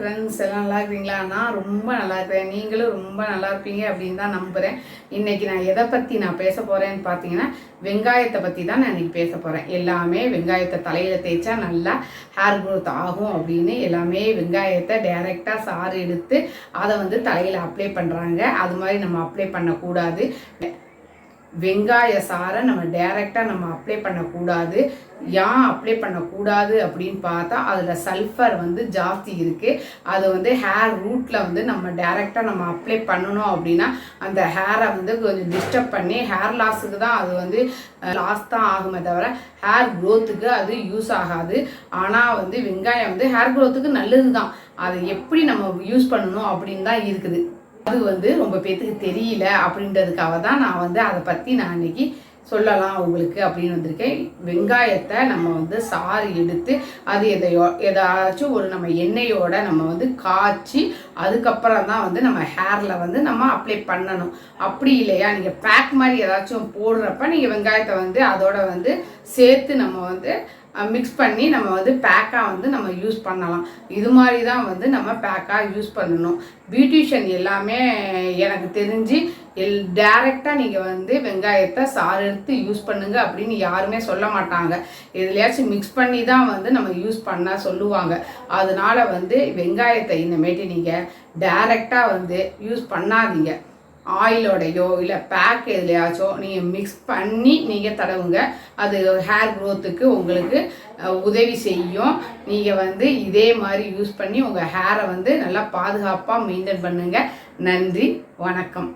Friends எல்லாம் நல்லா இருக்கிறீங்களா? நான் ரொம்ப நல்லா இருக்கிறேன். நீங்களும் ரொம்ப நல்லா இருப்பீங்க அப்படின்னு தான் நம்புகிறேன் இன்னைக்கு நான் எதை பற்றி நான் பேச போகிறேன்னு பார்த்தீங்கன்னா வெங்காயத்தை பற்றி தான் நான் இன்றைக்கி பேச போகிறேன் எல்லாமே வெங்காயத்தை தலையில் தேய்ச்சா நல்லா ஹேர் க்ரோத் ஆகும் அப்படின்னு எல்லாமே வெங்காயத்தை டைரெக்டாக சாறு எடுத்து அதை வந்து தலையில் அப்ளை பண்ணுறாங்க அது மாதிரி நம்ம அப்ளை பண்ணக்கூடாது. வெங்காய சாரை நம்ம டைரெக்டாக நம்ம அப்ளை பண்ணக்கூடாது. ஏன் அப்ளை பண்ணக்கூடாது அப்படின்னு பார்த்தா அதில் சல்ஃபர் வந்து ஜாஸ்தி இருக்குது அது வந்து ஹேர் ரூட்டில் வந்து நம்ம டைரெக்டாக நம்ம அப்ளை பண்ணணும் அப்படின்னா அந்த ஹேரை வந்து கொஞ்சம் டிஸ்டர்ப் பண்ணி ஹேர் லாஸுக்கு தான் அது வந்து லாஸ் தான் ஆகுமே தவிர ஹேர் க்ரோத்துக்கு அது யூஸ் ஆகாது. ஆனால் வந்து வெங்காயம் வந்து ஹேர் க்ரோத்துக்கு நல்லது தான் அதை எப்படி நம்ம யூஸ் பண்ணணும் அப்படின்னு தான் இருக்குது. அது வந்து ரொம்ப பேத்துக்கு தெரியல அப்படின்றதுக்காக தான் நான் வந்து அதை பற்றி நான் இன்னைக்கு சொல்லலாம் உங்களுக்கு அப்படின்னு வந்திருக்கேன். வெங்காயத்தை நம்ம வந்து சாறு எடுத்து அது எதையோ எதாச்சும் ஒரு நம்ம எண்ணெயோட நம்ம வந்து காய்ச்சி அதுக்கப்புறம் தான் வந்து நம்ம ஹேரில் வந்து நம்ம அப்ளை பண்ணணும். அப்படி இல்லையா? நீங்கள் பேக் மாதிரி ஏதாச்சும் போடுறப்ப நீங்கள் வெங்காயத்தை வந்து அதோட வந்து சேர்த்து நம்ம வந்து மிக்ஸ் பண்ணி நம்ம வந்து பேக்காக வந்து நம்ம யூஸ் பண்ணலாம். இது மாதிரி தான் வந்து நம்ம பேக்காக யூஸ் பண்ணணும். பியூட்டிஷியன் எல்லாமே எனக்கு தெரிஞ்சு எல் டேரெக்டாக நீங்கள் வந்து வெங்காயத்தை சாறு எடுத்து யூஸ் பண்ணுங்க அப்படின்னு யாருமே சொல்ல மாட்டாங்க. எதுலையாச்சும் மிக்ஸ் பண்ணி தான் வந்து நம்ம யூஸ் பண்ண சொல்லுவாங்க. அதனால வந்து வெங்காயத்தை இந்தமாட்டி நீங்கள் டேரெக்டாக வந்து யூஸ் பண்ணாதீங்க. ஆயிலோடையோ இல்லை பேக் எதுலையாச்சோ நீங்கள் மிக்ஸ் பண்ணி நீங்கள் தடவுங்க. அது ஹேர் க்ரோத்துக்கு உங்களுக்கு உதவி செய்யும். நீங்கள் வந்து இதே மாதிரி யூஸ் பண்ணி உங்கள் ஹேரை வந்து நல்லா பாதுகாப்பாக மெயின்டைன் பண்ணுங்கள் நன்றி வணக்கம்.